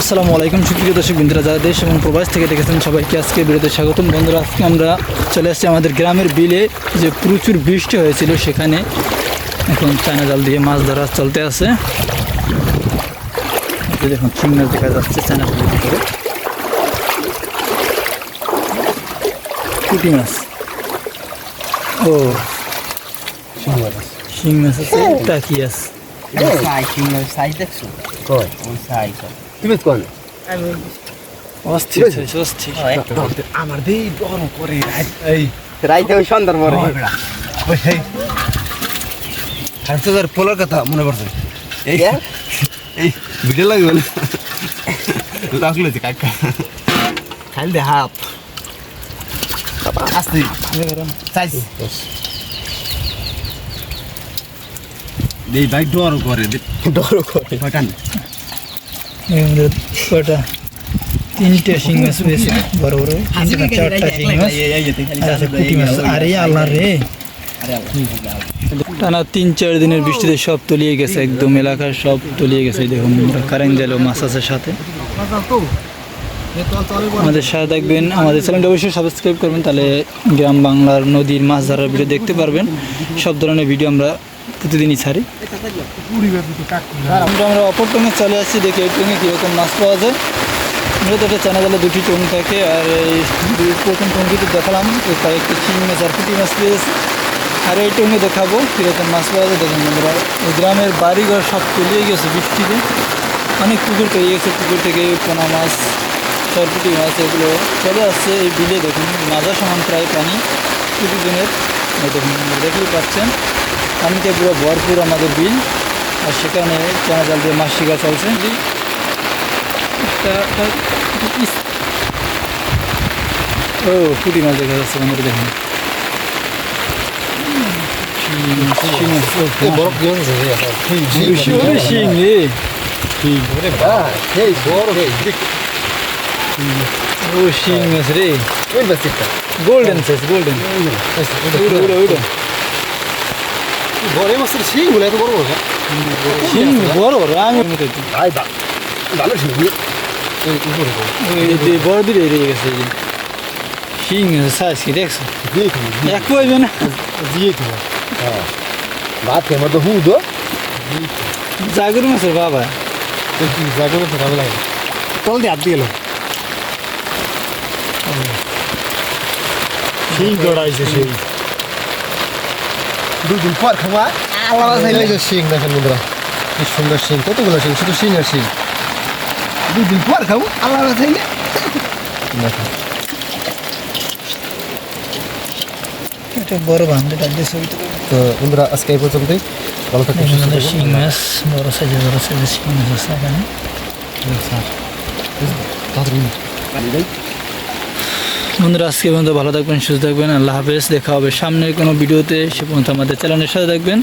আসসালামু আলাইকুম, সুপ্রিয় দর্শক বন্ধুরা যারা দেশ এবং প্রবাস থেকে দেখেছেন সবাইকে আজকে বিরতি স্বাগতম। বন্ধুরা, আজকে আমরা চলে আসছি আমাদের গ্রামের বিলে, যে প্রচুর বৃষ্টি হয়েছিল সেখানে। এখন চায়না জাল দিয়ে মাছ ধরা চলতে আছে। দেখুন চিং মাছ দেখা যাচ্ছে চায়না জালের ভিতরে। মাছ। ও। শিং মাছ আছে? টাকি আছে আমার দেই বড় করে রাইতে। ওই সন্ধ্যার পরে। হাঁসের পোলার কথা মনে পড়ছে। এই। এই ভিডিও লাগবে লাগল যে কাকা খাইল দে হাফ আসতে। চাইছ দেই ভাই ডর করে ডর করে। কান এই আমাদের কটা তিনটে শিং মাছ পেয়েছি বড় বড়। তিনটে না চারটা শিং মাছ। আর আছে পুঁটি মাছ। আরে আল্লাহ রে। টানা তিন চার দিনের বৃষ্টিতে সব তলিয়ে গেছে। একদম এলাকার সব তলিয়ে গেছে। দেখুন কারেন্ট জালেও মাছ আছে সাথে। আমাদের সাথে দেখবেন আমাদের চ্যানেলটা অবশ্যই সাবস্ক্রাইব করবেন, তাহলে গ্রাম বাংলার নদীর মাছ ধরার ভিডিও দেখতে পারবেন। সব ধরনের ভিডিও আমরা প্রতিদিনই ছাড়ি। আমরা অপর টঙে চলে আসছি, দেখি এই টঙে কীরকম মাছ পাওয়া যায়। মূলত চানা জালে দুটি টং থাকে, আর এই প্রথম টঙ্কিতে দেখালাম কয়েকটি চিংড়ি মাছ আর পুঁটি মাছ পেয়েছি আর এই টঙে দেখাবো কীরকম মাছ পাওয়া যায়। দেখুন বন্ধুরা গ্রামের বাড়িঘর সব তলিয়ে গেছে বৃষ্টিতে। অনেক পুকুর তৈরি গেছে, পুকুর থেকে পোনা মাছ সরপুটি মাছ এগুলো চলে আসছে এই বিলে দেখুন মাজা সমান প্রায় পানি এই দেখুন দেখতেই পাচ্ছেন পানিতে পুরো ভরপুর আমাদের বিল আর সেখানে চানা জাল দিয়ে মাছ শিকা চলছে ও পুঁটি মাছ দেখা যাচ্ছে আমাদের দেখুন মাছ, ও, শিং শিং মাছ রে ওই বাসিটা। গোল্ডেন সাইজ গোল্ডেন উড়ো উড়ো উড়ো বড় মাছের শিংগুলো এত বড় বড়? শিং বড় বড় আমি। ভাই বা- ভালো শিং। বড়। দিলে রয়ে গেছে। শিং সাইজ কি দেখছ এক হইবে না দিয়ে খাব। হ্যাঁ। ভাত খেয়ে মতো হুদো জাগর মাছের বাবা জায়গা মতো ভালো লাগে তল দিয়ে হাত দিয়ে গেল সেই দৌড়াইছে সেই। দুদিন পর খাওয়া আলাদা চাইলে যে শিং দেখেন বন্ধুরা কি সুন্দর শিং কতগুলো শিং শুধু শিং আর শিং দুদিন পর খাব আলাদা চাইলে দেখেন। এটা বড় ডাল দিয়ে ছবি তো বন্ধুরা আজকে এই পর্যন্তই। ভালো সুস্থ শিং মাছ বড় সাইজের বড় সাইজের শিং মাছ আছে এখানে। তাড়াতাড়ি। বন্ধুরা, আজকে পর্যন্ত ভালো থাকবেন, সুস্থ থাকবেন। আল্লাহ হাফেজ। দেখা হবে সামনের কোনো ভিডিওতে। সে পর্যন্ত আমাদের চ্যানেলের সাথে থাকবেন।